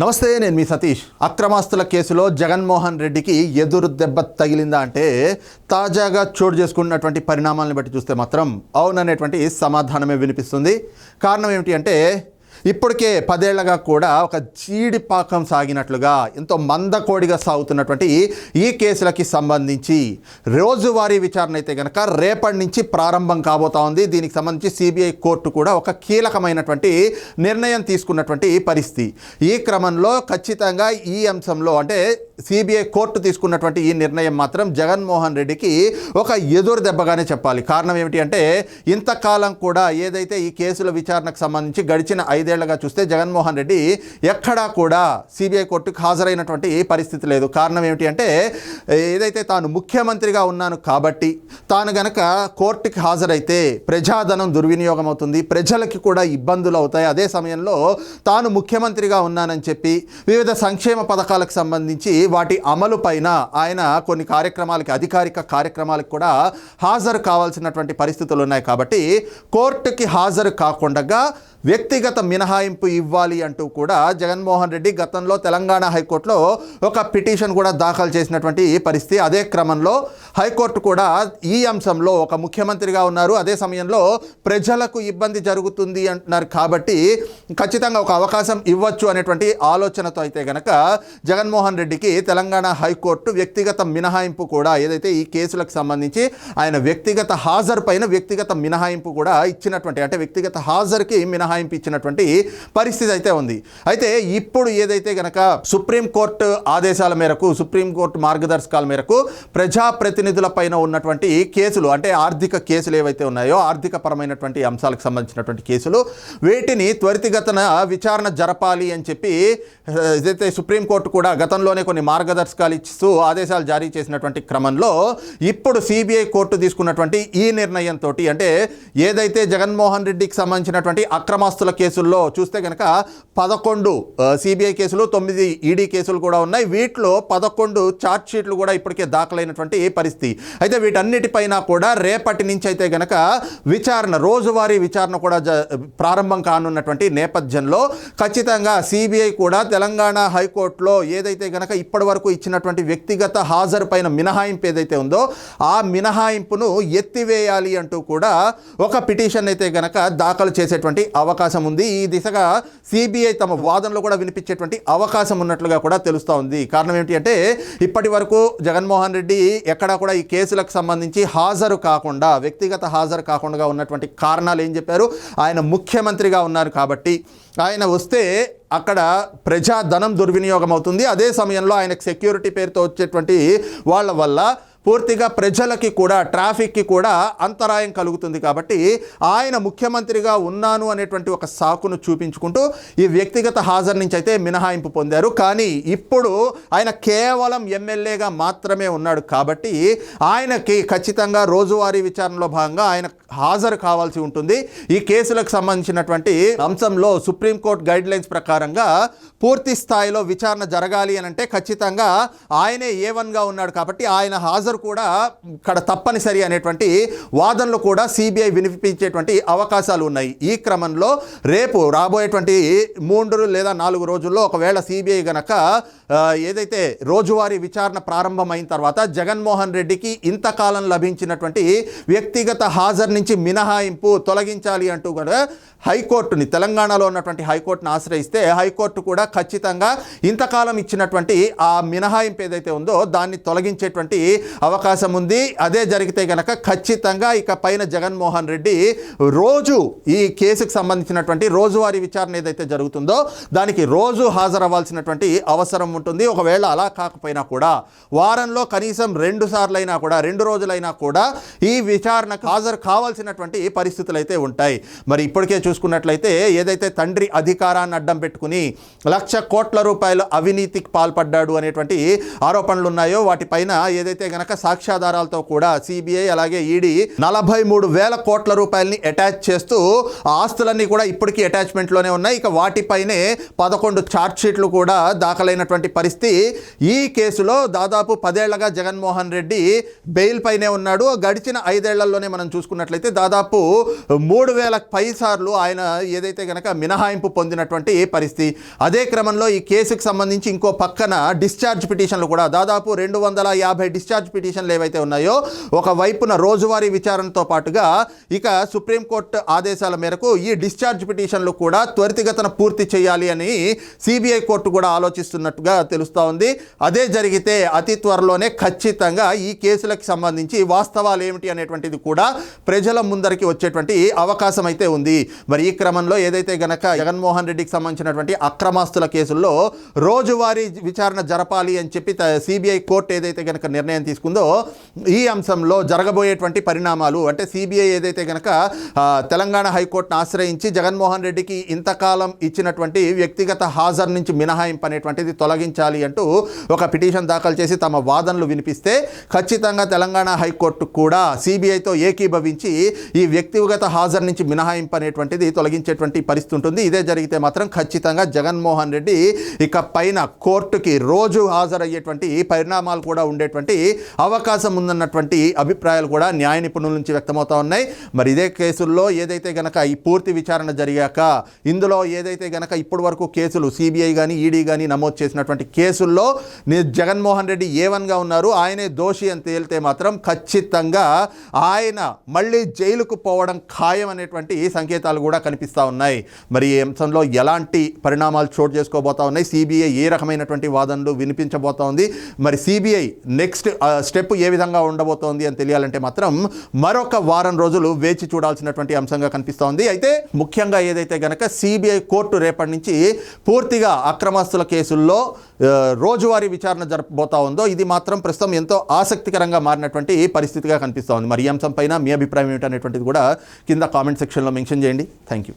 నమస్తే నేను మీ సతీష్. అక్రమాస్తుల కేసులో జగన్మోహన్ రెడ్డికి ఎదురు దెబ్బ తగిలిందా అంటే తాజాగా చోటు చేసుకున్నటువంటి పరిణామాలను బట్టి చూస్తే మాత్రం అవుననేటువంటి సమాధానమే వినిపిస్తుంది. కారణం ఏమిటి అంటే ఇప్పటికే పదేళ్ళగా కూడా ఒక చీడిపాకం సాగినట్లుగా ఎంతో మందకోడిగా సాగుతున్నటువంటి ఈ కేసులకి సంబంధించి రోజువారీ విచారణ అయితే కనుక రేపటి నుంచి ప్రారంభం కాబోతా ఉంది. దీనికి సంబంధించి సిబిఐ కోర్టు కూడా ఒక కీలకమైనటువంటి నిర్ణయం తీసుకున్నటువంటి పరిస్థితి. ఈ క్రమంలో ఖచ్చితంగా ఈ అంశంలో అంటే సిబిఐ కోర్టు తీసుకున్నటువంటి ఈ నిర్ణయం మాత్రం జగన్మోహన్ రెడ్డికి ఒక ఎదురు దెబ్బగానే చెప్పాలి. కారణం ఏమిటి అంటే ఇంతకాలం కూడా ఏదైతే ఈ కేసుల విచారణకు సంబంధించి గడిచిన ఐదు ఐదేళ్ళుగా చూస్తే జగన్మోహన్ రెడ్డి ఎక్కడా కూడా సిబిఐ కోర్టుకు హాజరైనటువంటి పరిస్థితి లేదు. కారణం ఏమిటి అంటే ఏదైతే తాను ముఖ్యమంత్రిగా ఉన్నాను కాబట్టి తాను గనక కోర్టుకి హాజరైతే ప్రజాధనం దుర్వినియోగం అవుతుంది ప్రజలకి కూడా ఇబ్బందులు అవుతాయి. అదే సమయంలో తాను ముఖ్యమంత్రిగా ఉన్నానని చెప్పి వివిధ సంక్షేమ పథకాలకు సంబంధించి వాటి అమలు పైన ఆయన కొన్ని కార్యక్రమాలకి అధికారిక కార్యక్రమాలకు కూడా హాజరు కావాల్సినటువంటి పరిస్థితులు ఉన్నాయి కాబట్టి కోర్టుకి హాజరు కాకుండా వ్యక్తిగత మినహాయింపు ఇవ్వాలి అంటూ కూడా జగన్మోహన్ రెడ్డి గతంలో తెలంగాణ హైకోర్టులో ఒక పిటిషన్ కూడా దాఖలు చేసినటువంటి పరిస్థితి. అదే క్రమంలో హైకోర్టు కూడా ఈ అంశంలో ఒక ముఖ్యమంత్రిగా ఉన్నారు. అదే సమయంలో ప్రజలకు ఇబ్బంది జరుగుతుంది అంటున్నారు కాబట్టి ఖచ్చితంగా ఒక అవకాశం ఇవ్వచ్చు అనేటువంటి ఆలోచనతో అయితే గనక జగన్మోహన్ రెడ్డికి తెలంగాణ హైకోర్టు వ్యక్తిగత మినహాయింపు కూడా ఏదైతే ఈ కేసులకు సంబంధించి ఆయన వ్యక్తిగత హాజరు పైన వ్యక్తిగత మినహాయింపు కూడా ఇచ్చినటువంటి అంటే వ్యక్తిగత హాజరుకి మినహాయింపు ఇచ్చినటువంటి పరిస్థితి అయితే ఉంది. అయితే ఇప్పుడు ఏదైతే గనక సుప్రీంకోర్టు ఆదేశాల మేరకు సుప్రీంకోర్టు మార్గదర్శకాల మేరకు ప్రజాప్రతినిధుల పైన ఉన్నటువంటి కేసులు అంటే ఆర్థిక కేసులు ఏవైతే ఉన్నాయో ఆర్థిక పరమైనటువంటి అంశాలకు సంబంధించినటువంటి కేసులు వీటిని త్వరితగతన విచారణ జరపాలి అని చెప్పి ఏదైతే సుప్రీంకోర్టు కూడా గతంలోనే కొన్ని మార్గదర్శకాలు ఇస్తూ ఆదేశాలు జారీ చేసినటువంటి క్రమంలో ఇప్పుడు సిబిఐ కోర్టు తీసుకున్నటువంటి ఈ నిర్ణయంతో అంటే ఏదైతే జగన్మోహన్ రెడ్డికి సంబంధించినటువంటి అక్రమ అక్రమాస్తుల కేసుల్లో చూస్తే కనుక పదకొండు సిబిఐ కేసులు తొమ్మిది ఈడీ కేసులు కూడా ఉన్నాయి. వీటిలో పదకొండు ఛార్జ్ షీట్లు కూడా ఇప్పటికే దాఖలైనటువంటి పరిస్థితి. అయితే వీటన్నిటిపైన కూడా రేపటి నుంచి అయితే గనక విచారణ రోజువారీ విచారణ కూడా జ ప్రారంభం కానున్నటువంటి నేపథ్యంలో ఖచ్చితంగా సిబిఐ కూడా తెలంగాణ హైకోర్టులో ఏదైతే గనక ఇప్పటి వరకు ఇచ్చినటువంటి వ్యక్తిగత హాజరు పైన మినహాయింపు ఏదైతే ఉందో ఆ మినహాయింపును ఎత్తివేయాలి అంటూ కూడా ఒక పిటిషన్ అయితే గనక దాఖలు చేసేటువంటి అవకాశం అవకాశం ఉంది. ఈ దిశగా సిబిఐ తమ వాదనలు కూడా వినిపించేటువంటి అవకాశం ఉన్నట్లుగా కూడా తెలుస్తూ ఉంది. కారణం ఏమిటి అంటే ఇప్పటి వరకు జగన్మోహన్ రెడ్డి ఎక్కడా కూడా ఈ కేసులకు సంబంధించి హాజరు కాకుండా వ్యక్తిగత హాజరు కాకుండా ఉన్నటువంటి కారణాలు ఏం చెప్పారు? ఆయన ముఖ్యమంత్రిగా ఉన్నారు కాబట్టి. ఆయన వస్తే అక్కడ ప్రజాధనం దుర్వినియోగం అవుతుంది. అదే సమయంలో ఆయనకు సెక్యూరిటీ పేరుతో వచ్చేటువంటి వాళ్ళ వల్ల పూర్తిగా ప్రజలకి కూడా ట్రాఫిక్కి కూడా అంతరాయం కలుగుతుంది కాబట్టి ఆయన ముఖ్యమంత్రిగా ఉన్నాను అనేటువంటి ఒక సాకును చూపించుకుంటూ ఈ వ్యక్తిగత హాజరు నుంచి అయితే మినహాయింపు పొందారు. కానీ ఇప్పుడు ఆయన కేవలం ఎమ్మెల్యేగా మాత్రమే ఉన్నాడు కాబట్టి ఆయనకి ఖచ్చితంగా రోజువారీ విచారణలో భాగంగా ఆయన హాజరు కావాల్సి ఉంటుంది. ఈ కేసులకు సంబంధించినటువంటి అంశంలో సుప్రీంకోర్టు గైడ్ లైన్స్ ప్రకారంగా పూర్తి స్థాయిలో విచారణ జరగాలి అని అంటే ఖచ్చితంగా ఆయనే ఏ వన్గా ఉన్నాడు కాబట్టి ఆయన హాజరు కూడా ఇక్కడ తప్పనిసరి అనేటువంటి వాదనలు కూడా సిబిఐ వినిపించేటువంటి అవకాశాలు ఉన్నాయి. ఈ క్రమంలో రేపు రాబోయేటువంటి మూడు లేదా నాలుగు రోజుల్లో ఒకవేళ సిబిఐ గనక ఏదైతే రోజువారీ విచారణ ప్రారంభమైన తర్వాత జగన్మోహన్ రెడ్డికి ఇంతకాలం లభించినటువంటి వ్యక్తిగత హాజరు నుంచి మినహాయింపు తొలగించాలి అంటూ కూడా హైకోర్టుని తెలంగాణలో ఉన్నటువంటి హైకోర్టును ఆశ్రయిస్తే హైకోర్టు కూడా ఖచ్చితంగా ఇంతకాలం ఇచ్చినటువంటి ఆ మినహాయింపు ఏదైతే ఉందో దాన్ని తొలగించేటువంటి అవకాశం ఉంది. అదే జరిగితే గనక ఖచ్చితంగా ఇక పైన జగన్మోహన్ రెడ్డి రోజు ఈ కేసుకు సంబంధించినటువంటి రోజువారీ విచారణ ఏదైతే జరుగుతుందో దానికి రోజు హాజరవ్వాల్సినటువంటి అవసరం ఉంటుంది. ఒకవేళ అలా కాకపోయినా కూడా వారంలో కనీసం రెండు సార్లైనా కూడా రెండు రోజులైనా కూడా ఈ విచారణకు హాజరు కావాల్సినటువంటి పరిస్థితులు అయితే ఉంటాయి. మరి ఇప్పటికే చూసుకున్నట్లయితే ఏదైతే తండ్రి అధికారాన్ని అడ్డం పెట్టుకుని లక్ష కోట్ల రూపాయల అవినీతికి పాల్పడ్డాడు అనేటువంటి ఆరోపణలు ఉన్నాయో వాటిపైన ఏదైతే గనక కీలక సాక్ష్యాధారాలతో కూడా సిబిఐ అలాగే ఈడీ నలభై మూడు వేల కోట్ల రూపాయలని అటాచ్ చేస్తూ ఆ ఆస్తులన్నీ కూడా ఇప్పటికీ అటాచ్మెంట్లోనే ఉన్నాయి. ఇక వాటిపైనే పదకొండు చార్జ్ షీట్లు కూడా దాఖలైనటువంటి పరిస్థితి. ఈ కేసులో దాదాపు పదేళ్ళగా జగన్మోహన్ రెడ్డి బెయిల్ పైనే ఉన్నాడు. గడిచిన ఐదేళ్ళలోనే మనం చూసుకున్నట్లయితే దాదాపు మూడు వేల పైసార్లు ఆయన ఏదైతే గనక మినహాయింపు పొందినటువంటి పరిస్థితి. అదే క్రమంలో ఈ కేసుకు సంబంధించి ఇంకో పక్కన డిశ్చార్జ్ పిటిషన్లు కూడా దాదాపు రెండు వందల యాభై డిశ్చార్జ్ పిటిషన్లు ఏవైతే ఉన్నాయో ఒక వైపున రోజువారీ విచారణతో పాటుగా ఇక సుప్రీంకోర్టు ఆదేశాల మేరకు ఈ డిశ్చార్జ్ పిటిషన్లు కూడా త్వరితగతన పూర్తి చేయాలి అని సిబిఐ కోర్టు కూడా ఆలోచిస్తున్నట్టుగా తెలుస్తూ ఉంది. అదే జరిగితే అతి త్వరలోనే ఖచ్చితంగా ఈ కేసులకు సంబంధించి వాస్తవాలు ఏమిటి అనేటువంటిది కూడా ప్రజల ముందరికి వచ్చేటువంటి అవకాశం అయితే ఉంది. మరి ఈ క్రమంలో ఏదైతే గనక జగన్మోహన్ రెడ్డికి సంబంధించినటువంటి అక్రమాస్తుల కేసుల్లో రోజువారీ విచారణ జరపాలి అని చెప్పి సిబిఐ కోర్టు ఏదైతే గనక నిర్ణయం తీసుకుంది ఈ అంశంలో జరగబోయేటువంటి పరిణామాలు. అంటే సిబిఐ ఏదైతే కనుక తెలంగాణ హైకోర్టును ఆశ్రయించి జగన్మోహన్ రెడ్డికి ఇంతకాలం ఇచ్చినటువంటి వ్యక్తిగత హాజరు నుంచి మినహాయింపు అనేటువంటిది తొలగించాలి అంటూ ఒక పిటిషన్ దాఖలు చేసి తమ వాదనలు వినిపిస్తే ఖచ్చితంగా తెలంగాణ హైకోర్టు కూడా సిబిఐతో ఏకీభవించి ఈ వ్యక్తిగత హాజరు నుంచి మినహాయింపు అనేటువంటిది తొలగించేటువంటి పరిస్థితి ఉంటుంది. ఇదే జరిగితే మాత్రం ఖచ్చితంగా జగన్మోహన్ రెడ్డి ఇక పైన కోర్టుకి రోజు హాజరయ్యేటువంటి పరిణామాలు కూడా ఉండేటువంటి అవకాశం ఉందన్నటువంటి అభిప్రాయాలు కూడా న్యాయ నిపుణుల నుంచి వ్యక్తమవుతా ఉన్నాయి. మరి ఇదే కేసుల్లో ఏదైతే గనక ఈ పూర్తి విచారణ జరిగాక ఇందులో ఏదైతే గనక ఇప్పటి వరకు కేసులు సిబిఐ కానీ ఈడీ కానీ నమోదు చేసినటువంటి కేసుల్లో జగన్మోహన్ రెడ్డి ఏ వన్గా ఉన్నారు ఆయనే దోషి అని తేలితే మాత్రం ఖచ్చితంగా ఆయన మళ్ళీ జైలుకు పోవడం ఖాయం అనేటువంటి సంకేతాలు కూడా కనిపిస్తూ ఉన్నాయి. మరి ఈ అంశంలో ఎలాంటి పరిణామాలు చోటు చేసుకోబోతా ఉన్నాయి? సిబిఐ ఏ రకమైనటువంటి వాదనలు వినిపించబోతా ఉంది? మరి సిబిఐ నెక్స్ట్ స్టెప్ ఏ విధంగా ఉండబోతోంది అని తెలియాలంటే మాత్రం మరొక వారం రోజులు వేచి చూడాల్సినటువంటి అంశంగా కనిపిస్తోంది. అయితే ముఖ్యంగా ఏదైతే గనక సిబిఐ కోర్టు రేపటి నుంచి పూర్తిగా అక్రమాస్తుల కేసుల్లో రోజువారీ విచారణ జరపబోతా ఉందో ఇది మాత్రం ప్రస్తుతం ఎంతో ఆసక్తికరంగా మారినటువంటి పరిస్థితిగా కనిపిస్తోంది. మరి ఈ అంశం పైన మీ అభిప్రాయం ఏమిటనేటువంటిది కూడా కింద కామెంట్ సెక్షన్లో మెన్షన్ చేయండి. Thank you.